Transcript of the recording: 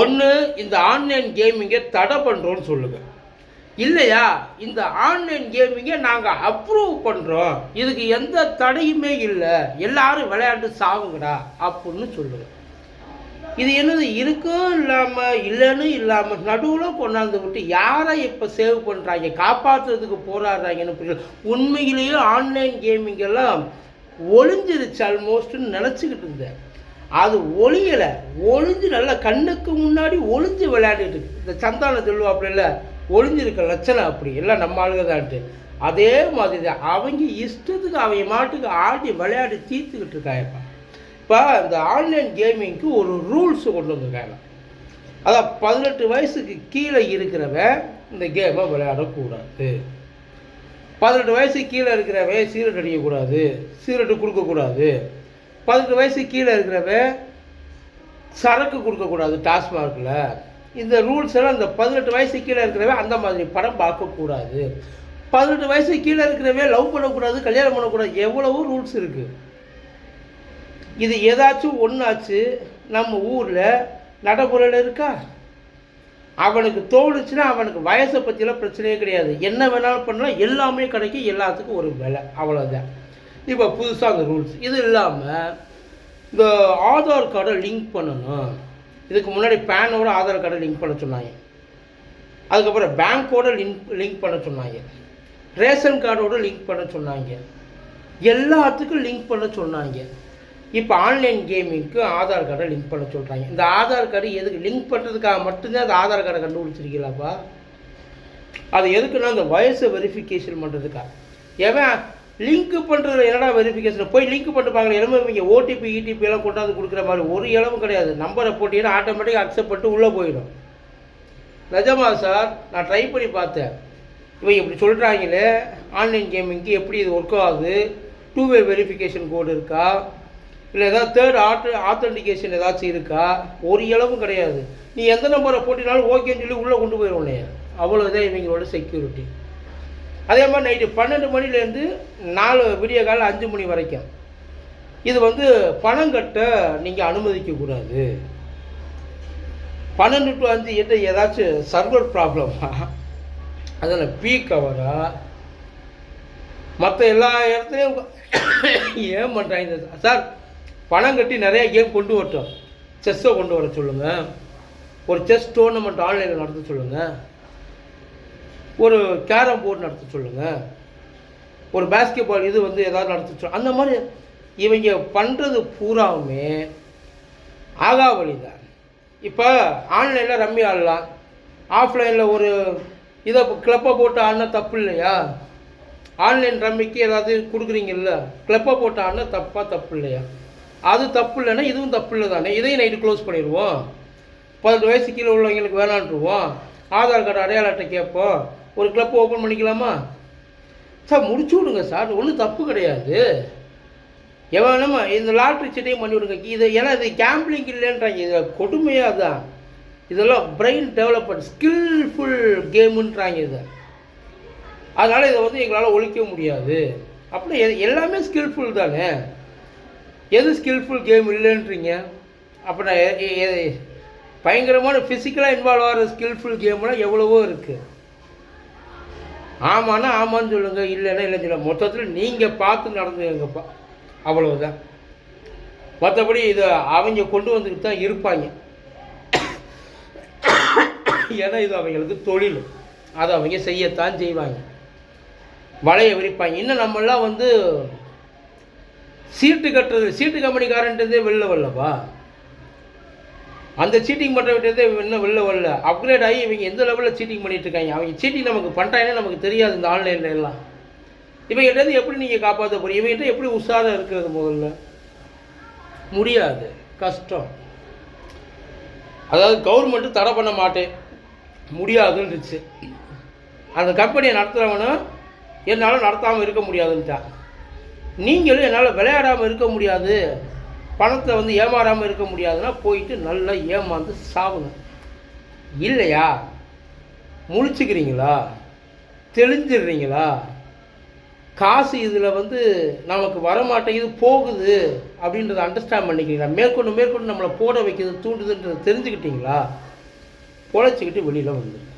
ஒன்று இந்த ஆன்லைன் கேமிங்கை தடை பண்ணுறோன்னு சொல்லுங்க. இல்லையா? இந்த ஆன்லைன் கேமிங்கை நாங்கள் அப்ரூவ் பண்ணுறோம் இதுக்கு எந்த தடையுமே இல்லை. எல்லாரும் விளையாண்டு சாவுங்கடா அப்படின்னு சொல்லுங்க. இது என்னது இருக்கும் இல்லாமல் இல்லைன்னு இல்லாமல் நடுவில் கொண்டாந்து விட்டு யாரை இப்போ சேவ் பண்ணுறாங்க காப்பாற்றுறதுக்கு போராடுறாங்கன்னு புரியல. உண்மையிலேயே ஆன்லைன் கேமிங் எல்லாம் ஒளிஞ்சிருச்சு ஆல்மோஸ்ட்னு நினச்சிக்கிட்டு இருந்தேன். அது ஒளியலை ஒளிஞ்சு நல்லா கண்ணுக்கு முன்னாடி ஒளிஞ்சு விளையாடிட்டு இருக்கு. இந்த சந்தானம் சொல்லுவாப்புல ஒளிஞ்சிருக்க லட்சணம் அப்படி. எல்லாம் நம்ம ஆளுங்க தான்ட்டு அதே மாதிரி தான் அவங்க இஷ்டத்துக்கு அவங்க மாட்டுக்கு ஆடி விளையாடி தீர்த்துக்கிட்டு இருக்காங்கப்பா. இப்போ இந்த ஆன்லைன் கேமிங்க்கு ஒரு ரூல்ஸ் கொண்டு வந்திருக்காங்க. அதான் பதினெட்டு வயசுக்கு கீழே இருக்கிறவன் இந்த கேமை விளையாடக்கூடாது. பதினெட்டு வயசுக்கு கீழே இருக்கிறவன் சீரட் அடிக்கக்கூடாது சீரட்டு கொடுக்கக்கூடாது. பதினெட்டு வயசு கீழே இருக்கிறவன் சரக்கு கொடுக்கக்கூடாது டாஸ்மாகில். இந்த ரூல்ஸ் எல்லாம் இந்த பதினெட்டு வயசு கீழே இருக்கிறவன் அந்த மாதிரி படம் பார்க்கக்கூடாது பதினெட்டு வயசு கீழே இருக்கிறவே லவ் பண்ணக்கூடாது கல்யாணம் பண்ணக்கூடாது. எவ்வளவோ ரூல்ஸ் இருக்குது இது ஏதாச்சும் ஒன்றாச்சு நம்ம ஊரில் நடைமுறையில் இருக்கா? அவனுக்கு தோணுச்சுன்னா அவனுக்கு வயசை பற்றிலாம் பிரச்சனையே கிடையாது. என்ன வேணாலும் பண்ணலாம் எல்லாமே கிடைக்கும் எல்லாத்துக்கும் ஒரு விலை. அவ்வளோதான் இப்போ புதுசாக அந்த ரூல்ஸ் இது இல்லாமல் இந்த ஆதார் கார்டை லிங்க் பண்ணணும். இதுக்கு முன்னாடி பேனோட ஆதார் கார்டை லிங்க் பண்ண சொன்னாங்க. அதுக்கப்புறம் பேங்க்கோட லிங்க் லிங்க் பண்ண சொன்னாங்க. ரேஷன் கார்டோட லிங்க் பண்ண சொன்னாங்க. எல்லாத்துக்கும் லிங்க் பண்ண சொன்னாங்க. இப்போ ஆன்லைன் கேமிங்க்கு ஆதார் கார்டை லிங்க் பண்ண சொல்கிறாங்க இந்த ஆதார் கார்டு எதுக்கு லிங்க் பண்ணுறதுக்காக மட்டும்தான் அந்த ஆதார் கார்டை கண்டுபிடிச்சிருக்கீங்களாப்பா? அது எதுக்குன்னா அந்த வயசு வெரிஃபிகேஷன் பண்ணுறதுக்காக எவன் லிங்க் பண்ணுறது என்னடா வெரிஃபிகேஷன் போய் லிங்க் பண்ணிப்பாங்க எல்லாமே இவங்க ஓடிபி இடிபி எல்லாம் கொண்டாந்து கொடுக்குற மாதிரி ஒரு இளவும் கிடையாது. நம்பரை போட்டிங்கன்னா ஆட்டோமேட்டிக்காக அக்செப்ட் பண்ணிட்டு உள்ளே போயிடும். நிஜமா சார் நான் ட்ரை பண்ணி பார்த்தேன். இவங்க இப்படி சொல்கிறாங்களே ஆன்லைன் கேமிங்க்கு எப்படி இது ஒர்க் ஆகுது? டூ வே வெரிஃபிகேஷன் கோடு இருக்கா? இல்லை ஏதாவது தேர்ட் ஆட்டு ஆத்தென்டிகேஷன் ஏதாச்சும் இருக்கா? ஒரு இளவும் கிடையாது. நீ எந்த நம்பரை போட்டினாலும் ஓகேன்னு சொல்லி உள்ளே கொண்டு போயிடுவோனே அவ்வளோதான் இவங்களோட செக்யூரிட்டி அதே மாதிரி நைட்டு பன்னெண்டு மணிலேருந்து நாலு விடிய காலம் அஞ்சு மணி வரைக்கும். இது வந்து பணம் கட்ட நீங்கள் அனுமதிக்கக்கூடாது பன்னெண்டு டு அஞ்சு என்ன ஏதாச்சும் சர்வர் ப்ராப்ளமா அதில் பீ கவரா மற்ற எல்லா இடத்துலையும் ஏன் பண்ணுறாங்க சார் பணம் கட்டி நிறையா கேம் கொண்டு வரட்டும். செஸ்ஸை கொண்டு வர சொல்லுங்கள் ஒரு செஸ் டோர்னமெண்ட் ஆன்லைனில் நடத்த சொல்லுங்கள் ஒரு கேரம் போர்டு நடத்த சொல்லுங்கள் ஒரு பேஸ்கெட் பால் இது வந்து ஏதாவது நடத்த சொல்லுங்க அந்த மாதிரி இவங்க பண்ணுறது பூராவுமே ஆகாவளி தான் இப்போ ஆன்லைனில் ரம்மி ஆடலாம். ஆஃப்லைனில் ஒரு இதை கிளப்பை போட்டு ஆடினா தப்பு இல்லையா? ஆன்லைன் ரம்மிக்கு ஏதாவது கொடுக்குறீங்கல்ல கிளப்பை போட்டு ஆடினா தப்பாக தப்பு இல்லையா? அது தப்பு இல்லைன்னா இதுவும் தப்பு இல்லை தானே இதையும் நைட்டு க்ளோஸ் பண்ணிடுவோம். பதினெட்டு வயசு கீழே உள்ளவங்களுக்கு வேணான்ட்டுருவோம் ஆதார் கார்டு அடையாள அட்டை கேட்போம். ஒரு கிளப் ஓப்பன் பண்ணிக்கலாமா? சார் முடிச்சு விடுங்க சார். ஒன்றும் தப்பு கிடையாது. எவனும் இந்த லாட்ரி சீட்டையும் பண்ணி விடுங்க. இது ஏன்னா இது கேம்பிளிங் இல்லைன்றாங்க. இது கொடுமையாக தான் இதெல்லாம் பிரெயின் டெவலப்மெண்ட் ஸ்கில்ஃபுல் கேமுன்றாங்க இதை. அதனால் இதை வந்து எங்களால் ஒழிக்க முடியாது. அப்படி எ- எல்லாமே ஸ்கில்ஃபுல் தானே? எது ஸ்கில்ஃபுல் கேம் இல்லைன்றீங்க? அப்போ நான் பயங்கரமான ஃபிசிக்கலாக இன்வால்வ் ஆகிற ஸ்கில்ஃபுல் கேம்லாம் எவ்வளவோ இருக்குது ஆமான்னா ஆமான்னு சொல்லுங்கள் இல்லைன்னா இல்லை சொல்லுங்க. மொத்தத்தில் நீங்கள் பார்த்து நடந்துங்கப்பா அவ்வளவுதான். மற்றபடி இதை அவங்க கொண்டு வந்துக்கிட்டு தான் இருப்பாங்க. ஏன்னா இது அவங்களுக்கு தொழில். அதை அவங்க செய்யத்தான் செய்வாங்க. வலைய விரிப்பாங்க. இன்னும் நம்மெல்லாம் வந்து சீட்டு கட்டுறது சீட்டு கம்பெனிக்காரன்ட்டதே வெளில வரலப்பா. அந்த சீட்டிங் பண்ணுற இன்னும் வெளில வரல. அப்கிரேட் ஆகி இவங்க எந்த லெவலில் சீட்டிங் பண்ணிட்டு இருக்காங்க? அவங்க சீட்டிங் நமக்கு பண்ணுறாங்கன்னு நமக்கு தெரியாது இந்த ஆன்லைனில் எல்லாம். இவங்கிட்டேருந்து எப்படி நீங்கள் காப்பாற்ற போகிறீங்க இவங்ககிட்ட எப்படி உஷாராக இருக்கிறது முதல்ல? முடியாது. கஷ்டம். அதாவது கவர்மெண்ட்டு தடை பண்ண மாட்டேன். முடியாதுன்னுச்சு. அந்த கம்பெனியை நடத்துகிறவனும் என்னால் நடத்தாமல் இருக்க முடியாதுன்ட்டான். நீங்களும் என்னால் விளையாடாமல் இருக்க முடியாது. பணத்தை வந்து ஏமாறாமல் இருக்க முடியாதுன்னா போயிட்டு நல்லா ஏமாந்து சாவுங்க. இல்லையா? முழிச்சுக்கிறீங்களா? தெளிஞ்சிடுறீங்களா? காசு இதில் வந்து நமக்கு வரமாட்டேங்குது போகுது அப்படின்றத அண்டர்ஸ்டாண்ட் பண்ணிக்கிறீங்களா? மேற்கொண்டு மேற்கொண்டு நம்மளை போட வைக்கிறது தூண்டுதுன்றதை தெரிஞ்சுக்கிட்டீங்களா? பொழைச்சிக்கிட்டு வெளியில் வந்துடும்